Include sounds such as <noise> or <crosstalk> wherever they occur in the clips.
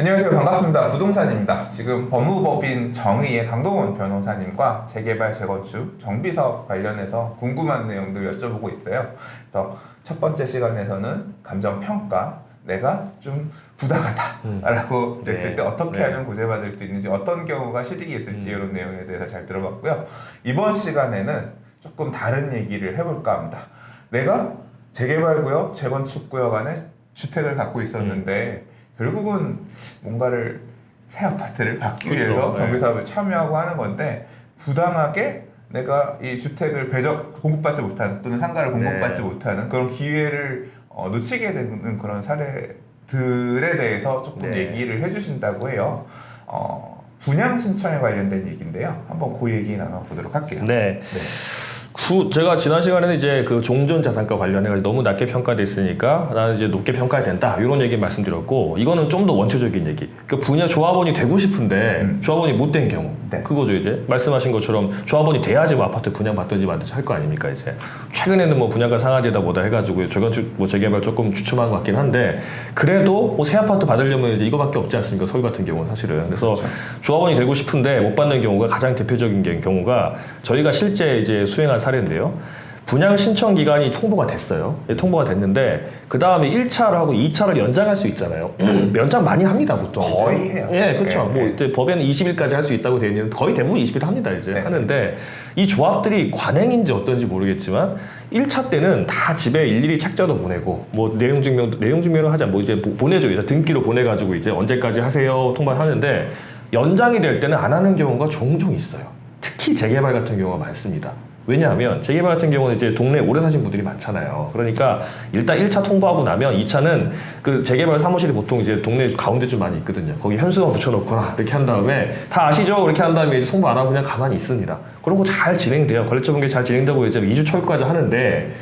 안녕하세요. 반갑습니다. 부동산입니다. 지금 법무법인 정의의 강동원 변호사님과 재개발, 재건축, 정비사업 관련해서 궁금한 내용들 여쭤보고 있어요. 그래서 첫 번째 시간에서는 감정평가, 내가 좀 부당하다라고 음. 됐을 네. 때 어떻게 네. 하면 구제받을 수 있는지 어떤 경우가 실익이 있을지 음. 이런 내용에 대해서 잘 들어봤고요. 이번 시간에는 조금 다른 얘기를 해볼까 합니다. 내가 재개발구역, 재건축구역 안에 주택을 갖고 있었는데 결국은 뭔가를 새 아파트를 받기 그렇죠. 위해서 네. 경비사업에 참여하고 하는 건데 부당하게 내가 이 주택을 배적 공급받지 못하는 또는 상가를 공급받지 네. 못하는 그런 기회를 어, 놓치게 되는 그런 사례들에 대해서 조금 네. 얘기를 해주신다고 해요. 어, 분양 신청에 관련된 얘기인데요. 한번 그 얘기 나눠보도록 할게요. 네. 네. 구, 제가 지난 시간에는 이제 그 종전 자산가 관련해가지고 너무 낮게 평가됐으니까 나는 이제 높게 평가해야 된다 이런 얘기 말씀드렸고 이거는 좀 더 원초적인 얘기. 그 분야 조합원이 되고 싶은데 음. 조합원이 못 된 경우 네. 그거죠 이제 말씀하신 것처럼 조합원이 돼야지 뭐 아파트 분양 받든지 말든지 할 거 아닙니까 이제 최근에는 뭐 분양가 상한제다 뭐다 해가지고 재건축 뭐 재개발 조금 주춤한 것 같긴 한데 그래도 뭐 새 아파트 받으려면 이제 이거밖에 없지 않습니까 서울 같은 경우는 사실은 그래서 그렇죠. 조합원이 되고 싶은데 못 받는 경우가 가장 대표적인 게- 경우가 저희가 실제 이제 수행 한 사례인데요. 분양 신청 기간이 통보가 됐어요. 예, 통보가 됐는데 그 다음에 1차를 하고 2차를 연장할 수 있잖아요. 연장 많이 합니다 보통. 음. 거의 이제. 해요. 예, 그렇죠. 네, 뭐 네. 이제 법에는 20일까지 할 수 있다고 되어 있는데 거의 대부분 20일 합니다 이제 네. 하는데 이 조합들이 관행인지 어떤지 모르겠지만 1차 때는 다 집에 일일이 책자도 보내고 뭐 내용 증명 내용 증명을 하자 뭐 이제 보- 보내죠 이제 등기로 보내가지고 이제 언제까지 하세요 통보를 하는데 연장이 될 때는 안 하는 경우가 종종 있어요. 특히 재개발 같은 경우가 많습니다. 왜냐하면 재개발 같은 경우는 이제 동네에 오래 사신 분들이 많잖아요. 그러니까 일단 1차 통보하고 나면 2차는 그 재개발 사무실이 보통 이제 동네 가운데 좀 많이 있거든요. 거기 현수막 붙여놓거나 이렇게 한 다음에 다 아시죠? 그렇게 한 다음에 이제 통보 안 하고 그냥 가만히 있습니다. 그러고 잘 진행돼요. 관리처 분계 잘 진행되고 이제 2주 초까지 하는데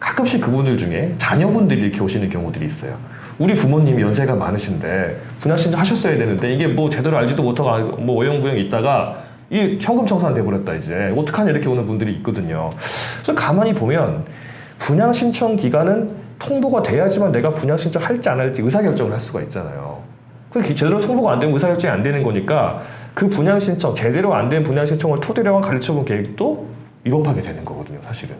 가끔씩 그분들 중에 자녀분들이 이렇게 오시는 경우들이 있어요. 우리 부모님이 연세가 많으신데 분양 신청 하셨어야 되는데 이게 뭐 제대로 알지도 못하고 아- 뭐 어영부영 있다가 이 현금 청산 돼 버렸다 이제 어떡하냐 이렇게 오는 분들이 있거든요. 그래서 가만히 보면 분양 신청 기간은 통보가 돼야지만 내가 분양 신청 할지 안 할지 의사 결정을 할 수가 있잖아요. 그 기- 제대로 통보가 안 되면 의사 결정이 안 되는 거니까 그 분양 신청 제대로 안 된 분양 신청을 토대로 한 가르쳐본 계획도 위법하게 되는 거거든요, 사실은.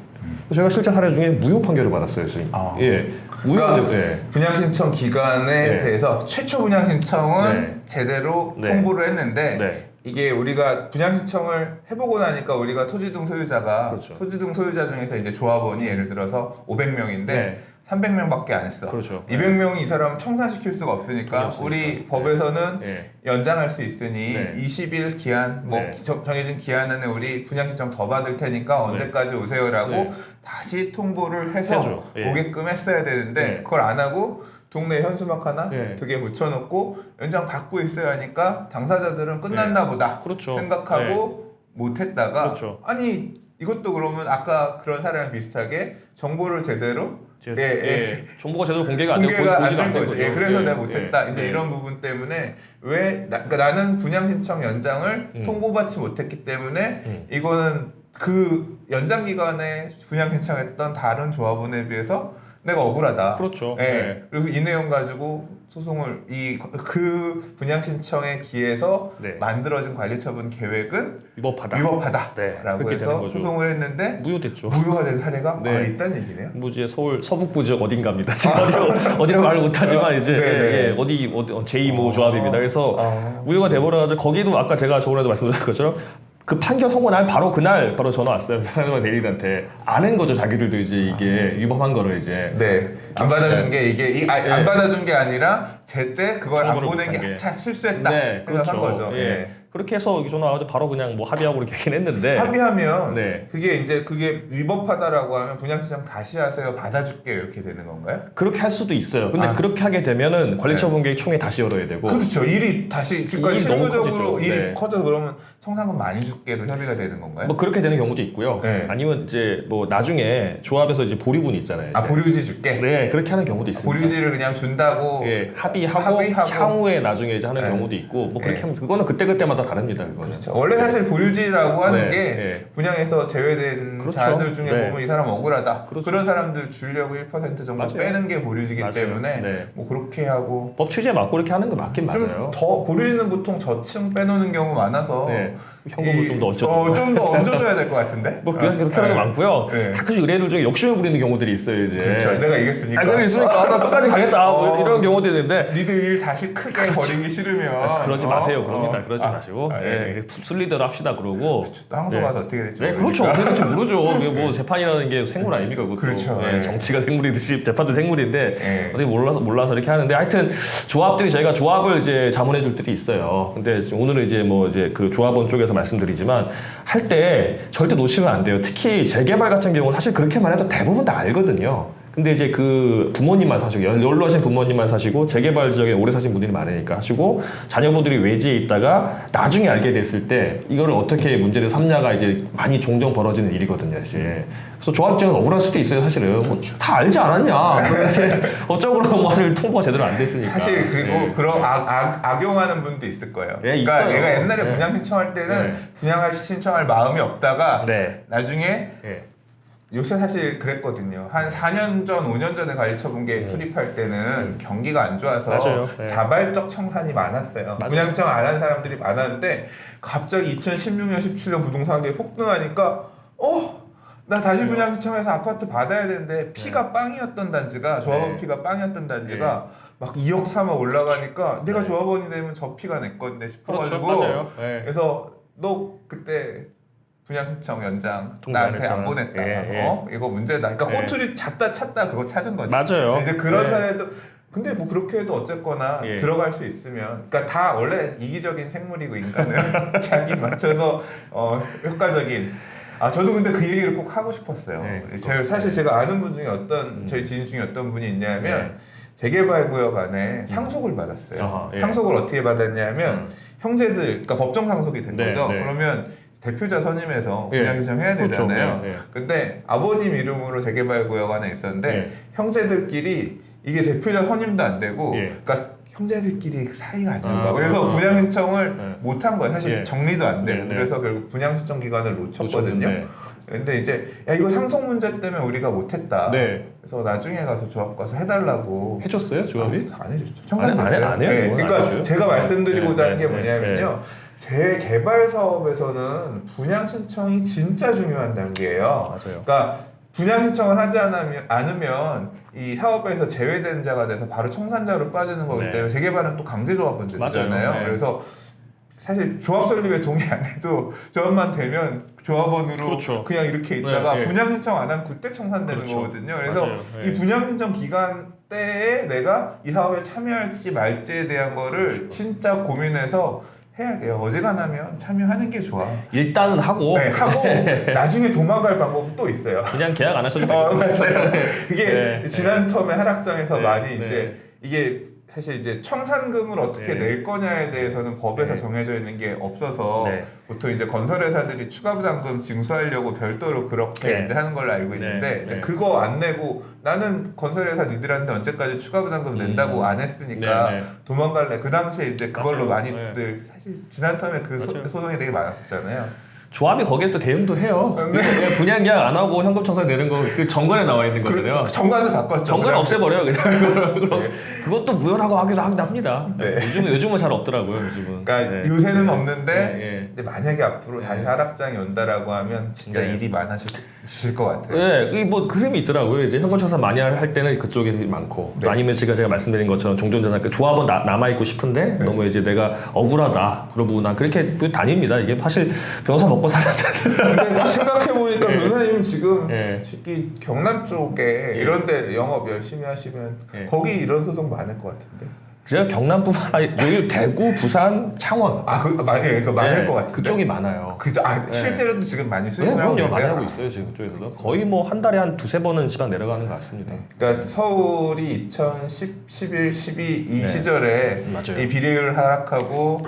제가 실제 사례 중에 무효 판결을 받았어요, 지금. 아. 예, 무효 그러니까 판결. 예. 분양 신청 기간에 네. 대해서 최초 분양 신청은 네. 제대로 네. 통보를 했는데 네. 이게 우리가 분양 신청을 해보고 나니까 우리가 토지등 소유자가 그렇죠. 토지등 소유자 중에서 이제 조합원이 예를 들어서 500명인데 네. 300명밖에 안 했어. 그렇죠. 200명이 이 사람 청산시킬 수가 없으니까. 우리 법에서는 예. 연장할 수 있으니 네. 20일 기한 뭐 네. 정- 정해진 기한 안에 우리 분양 신청 더 받을 테니까 언제까지 오세요라고 네. 다시 통보를 해서 해줘. 예. 오게끔 했어야 되는데 네. 그걸 안 하고 동네 현수막 하나 네. 두 개 붙여놓고 연장 받고 있어야 하니까 당사자들은 끝났나 보다 그렇죠. 생각하고 못했다가 그렇죠. 아니 이것도 그러면 아까 그런 사례랑 비슷하게 정보를 제대로 제- 예, 예, 예. 정보가 제대로 공개가 안 되고 공개가 안 된 거죠. 예, 그래서 예, 내가 못했다. 예, 이제 예. 이런 부분 때문에 왜 나, 그러니까 나는 분양 신청 연장을 음. 통보받지 못했기 때문에 음. 이거는 그 연장 기간에 분양 신청했던 다른 조합원에 비해서 내가 억울하다. 그렇죠. 예. 예. 그래서 이 내용 가지고 소송을 이 그 분양 신청에 기해서 네. 만들어진 관리처분 계획은 위법하다. 네, 위법하다라고 그렇게 되는 해서 거죠. 소송을 했는데 무효됐죠. 무효가 된 사례가 네. 아, 있다는 얘기네요. 뭐 이제 서울 서북부 지역 어딘가입니다. <laughs> 지금 어디로 어디로 말을 못하지만 이제 아. 네, 네. 예, 예, 어디 어디 제2모 어. 조합입니다. 그래서 아. 무효가 돼버려가지고 거기도 아까 제가 저번에도 말씀드렸던 것처럼 그 판결 선고 날 바로 그날 바로 전화 왔어요. <laughs> 사장님 대리한테 아는 거죠. 자기들도 이제 이게 위법한 거를 이제 네. 안 받아준 게 이게 이, 아, 안 네. 받아준 게 아니라 제때 그걸 안 보낸 게. 아 차 실수했다 네, 생각한 거죠. 예. 예. 그렇게 해서 전화 와가지고 바로 그냥 뭐 합의하고 이렇게 하긴 했는데 합의하면 네. 그게 이제 그게 위법하다라고 하면 분양시장 다시 하세요 받아줄게 이렇게 되는 건가요? 그렇게 할 수도 있어요. 근데 아. 그렇게 하게 되면은 관리처분계획 총회 다시 열어야 되고 그렇죠. 일이 다시 그러니까 일이 너무 실무적으로 커지죠. 일이 네. 커져 그러면 청산금 많이 줄게로 협의가 되는 건가요? 뭐 그렇게 되는 경우도 있고요. 네. 아니면 이제 뭐 나중에 조합에서 이제 보류분 있잖아요. 아 보류지 줄게. 네, 그렇게 하는 경우도 있습니다. 보류지를 그냥 준다고 예, 합의하고, 합의하고. 향후에 나중에 이제 하는 네. 경우도 있고 뭐 그렇게 네. 하면 그거는 그때 그때마다 분야마다 다릅니다. 그거는. 그렇죠. 원래 사실 보유지라고 하는 네, 게 네. 분양에서 제외된 그렇죠. 자들 중에 네. 보면 이 사람 억울하다. 그렇죠. 그런 사람들 주려고 1% 정도 맞아요. 빼는 게 보유지기 맞아요. 때문에 네. 뭐 그렇게 하고 법 취지에 맞고 이렇게 하는 거 맞긴 맞아요. 좀더 보유지는 보통 저층 빼놓는 경우 많아서 네. 현금을 좀 더 얹혀. 어, 좀더 얹어줘야 될 것 같은데. <laughs> 뭐 그냥 그렇게 하는 거 네. 많고요. 네. 가끔씩 의뢰들 중에 욕심을 부리는 경우들이 있어요 이제. 그렇죠. 내가 이겼으니까. 아, 그게 있으니까 아, 나 끝까지 가겠다. 뭐 <laughs> 어. 이런 경우도 있는데 니들 일 다시 크게 버리기 싫으면 아, 그러지 어, 마세요. 그럽니다. 어. 그러지 아, 마시고 아, 네. 예. 순리대로 합시다. 그러고. 또 항소 네. 가서 어떻게 될지 네, 그렇죠. 모르니까. 어떻게 될지 모르죠. <laughs> 그게 뭐 재판이라는 게 생물 아닙니까? 그것도. 그렇죠. 네, 네. 정치가 생물이듯이 재판도 생물인데 네. 어떻게 몰라서 몰라서 이렇게 하는데 하여튼 조합들이 저희가 조합을 이제 자문해 줄 때도 있어요. 근데 오늘은 이제 뭐 이제 그 조합원 쪽에서 말씀드리지만 할 때 절대 놓치면 안 돼요. 특히 재개발 같은 경우는 사실 그렇게만 해도 대부분 다 알거든요. 근데 이제 그 부모님만 사시고 연- 연로하신 부모님만 사시고 재개발 지역에 오래 사신 분들이 많으니까 하시고 자녀분들이 외지에 있다가 나중에 알게 됐을 때 이거를 어떻게 문제를 삼냐가 이제 많이 종종 벌어지는 일이거든요, 사실. 그래서 조합장은 억울할 수도 있어요, 사실은. 뭐 다 알지 않았냐. 그래서 이제 어쩌고 뭐 사실 통보가 제대로 안 됐으니까. 사실 그리고 네. 그런 악, 악, 악용하는 분도 있을 거예요. 네, 그러니까 있어요. 얘가 옛날에 네. 분양 신청할 때는 네. 분양할 신청할 마음이 없다가 네. 나중에 네. 요새 사실 그랬거든요. 한 4년 전, 5년 전에 관리처분계 네. 수립할 때는 경기가 안 좋아서. 네. 자발적 청산이 많았어요. 맞아요. 분양 신청 안 한 사람들이 많았는데 갑자기 2016년, 17년 부동산 가격이 폭등하니까 어? 나 다시 분양 신청해서 아파트 받아야 되는데 피가 빵이었던 단지가 조합원 네. 피가 빵이었던 단지가 막 2억 3억 올라가니까 내가 네. 조합원이 되면 저 피가 내 건데 그렇죠. 싶어가지고 맞아요. 네. 그래서 너 그때 분양 신청 연장 나한테 안. 보냈다. 예, 예. 어? 이거 문제다. 그러니까 예. 꼬투리 찾다 찾다 그거 찾은 거지. 맞아요. 이제 그런 네. 사례도 근데 뭐 그렇게 해도 어쨌거나 예. 들어갈 수 있으면 그러니까 다 원래 이기적인 생물이고 인간은 <laughs> 자기 맞춰서 어, 효과적인 아 저도 근데 그 얘기를 꼭 하고 싶었어요. 네, 제, 사실 네. 제가 아는 분 중에 어떤 음. 저희 지인 중에 어떤 분이 있냐면 네. 재개발 구역 안에 상속을 받았어요. 아하, 예. 상속을 어떻게 받았냐면 음. 형제들 그러니까 법정 상속이 된 네, 거죠. 네. 그러면 대표자 선임해서 예. 분양 신청해야 그렇죠. 되잖아요. 네, 네. 근데 아버님 이름으로 재개발 구역 안에 있었는데 네. 형제들끼리 이게 대표자 선임도 안 되고 예. 그러니까 형제들끼리 사이가 안 좋은 아, 거야. 그래서 아, 분양 신청을 네. 못한 거예요. 사실 예. 정리도 안 되고 네, 네. 그래서 결국 분양 신청 기간을 놓쳤거든요. 네. 근데 이제 야 이거 상속 문제 때문에 우리가 못했다. 네. 그래서 나중에 가서 조합 가서 해달라고 해줬어요, 조합이? 아, 안 해줬죠. 안 해- 안 해- 청산됐어요. 안 해요, 네, 안 그러니까 해줘요. 제가 말씀드리고자 네, 하는 게 네, 뭐냐면요. 재개발 사업에서는 분양 신청이 진짜 중요한 단계예요. 맞아요. 그러니까 분양 신청을 하지 않으면, 이 사업에서 제외된 자가 돼서 바로 청산자로 빠지는 거기 네. 때문에 재개발은 또 강제 조합 문제잖아요. 네. 그래서 사실 조합 설립에 동의 안 해도 조합만 되면 조합원으로 그렇죠. 그냥 이렇게 있다가 네, 네. 분양 신청 안 하면 그때 청산되는 그렇죠. 거거든요. 그래서 맞아요. 네. 이 분양 신청 기간 때에 내가 이 사업에 참여할지 말지에 대한 거를 그렇죠. 진짜 고민해서 해야 돼요. 어지간하면 참여하는 게 좋아. 일단은 하고 네, 하고 <laughs> 나중에 도망갈 방법이 또 있어요. 그냥 계약 안 하셔도 어, 돼요. 맞아요. <laughs> 이게 네, 지난 텀에 하락장에서 네, 많이 네. 이제 이게 사실 이제 청산금을 어떻게 네. 낼 거냐에 대해서는 법에서 네. 정해져 있는 게 없어서 네. 보통 이제 건설회사들이 추가 부담금 징수하려고 별도로 그렇게 네. 이제 하는 걸로 알고 있는데 네, 이제 네. 그거 안 내고 나는 건설회사 니들한테 언제까지 추가 부담금 낸다고 음. 안 했으니까 네, 네. 도망갈래. 그 당시에 이제 그걸로 맞아요. 많이들 사실 지난 텀에 그 소. 소송이 되게 많았었잖아요. 조합이 거기에 또 대응도 해요. 네. 그냥 분양 계약 안 하고 현금 청산 되는 거 그 정관에 나와 있는 거잖아요. 그 정관을 바꿨죠. 정관 없애버려요 그냥. <laughs> 그럼 네. 그것도 무효라고 하기도 하긴 합니다. 네. 요즘은 요즘은 잘 없더라고요. 요즘은. 그러니까 네. 요새는 없는데 네, 네. 이제 만약에 앞으로 네. 다시 하락장이 온다라고 하면 진짜 네. 일이 많아질 것 같아요. 네, 이뭐 그림이 있더라고요. 이제 현금 청산 많이 할 때는 그쪽이 많고 네. 아니면 제가 제가 말씀드린 것처럼 종전자나 그 조합은 나, 남아 있고 싶은데 네. 너무 이제 내가 억울하다 그러고 난 그렇게 그 다닙니다. 이게 사실 변호사 먹고 사는데 근데 생각해 보니까 네. 변호사님 지금 네. 특히 경남 쪽에 이런데 영업 열심히 하시면 네. 거기 이런 소송 많을 것 같은데. 제가 경남뿐만 아니라 여기 대구, 부산, 창원 아, 그 많이 그 많을 네, 것 같은데. 그쪽이 많아요. 그죠. 아, 네. 실제로도 지금 많이 네, 수행을 하고. 계세요. 많이 하고 있어요 지금 그쪽에서도 거의 뭐 한 달에 한 두세 번은 지방 내려가는 것 같습니다. 그러니까 서울이 2010, 11, 12이 네. 시절에 맞아요. 이 비례율 하락하고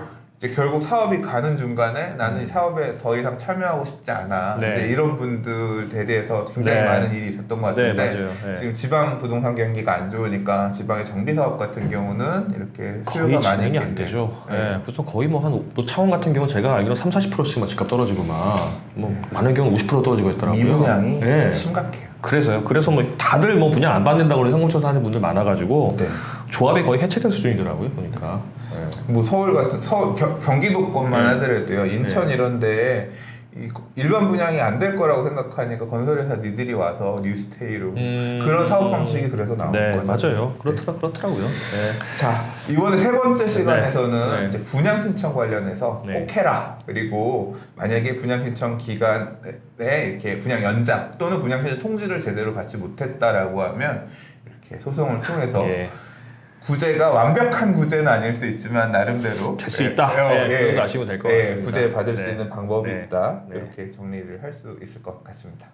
이제 결국 사업이 가는 중간에 나는 이 사업에 더 이상 참여하고 싶지 않아. 네. 이제 이런 분들 대리해서 굉장히 네. 많은 일이 있었던 것 네, 같은데 맞아요. 네. 지금 지방 부동산 경기가 안 좋으니까 지방의 정비 사업 같은 경우는 이렇게 거의 수요가 많이 진행이 안. 되죠. 네. 예, 보통 거의 뭐한뭐 차원 같은 경우 제가 알기로 3, 40%씩만 집값 떨어지고 막 뭐 많은 경우 50% 떨어지고 있더라고요. 미분양이 예. 심각해요. 그래서요. 그래서 뭐 다들 뭐 분양 안 받는다고 그래서 현금처사 하는 분들 많아가지고 네. 조합이 거의 해체된 수준이더라고요 보니까. 예. 뭐 서울 같은 서 겨- 경기도권만 네. 하더라도요 인천 이런 데에 이 일반 분양이 안 될 거라고 생각하니까 건설회사 니들이 와서 뉴스테이로 음, 그런 사업 방식이 그래서 나온 네, 거죠. 맞아요. 그렇더라, 그렇더라고요. 네. 자 이번에 세 번째 시간에서는 네. 이제 분양 신청 관련해서 네. 꼭 해라 그리고 만약에 분양 신청 기간에 이렇게 분양 연장 또는 분양 신청 통지를 제대로 받지 못했다라고 하면 이렇게 소송을 통해서 예. 구제가 완벽한 구제는 아닐 수 있지만 나름대로 될수 예, 있다. 어, 네, 예, 그 정도 아시면 될것 예, 같습니다. 구제 받을 수 네. 있는 방법이 네. 있다 네. 이렇게 정리를 할 수 있을 것 같습니다.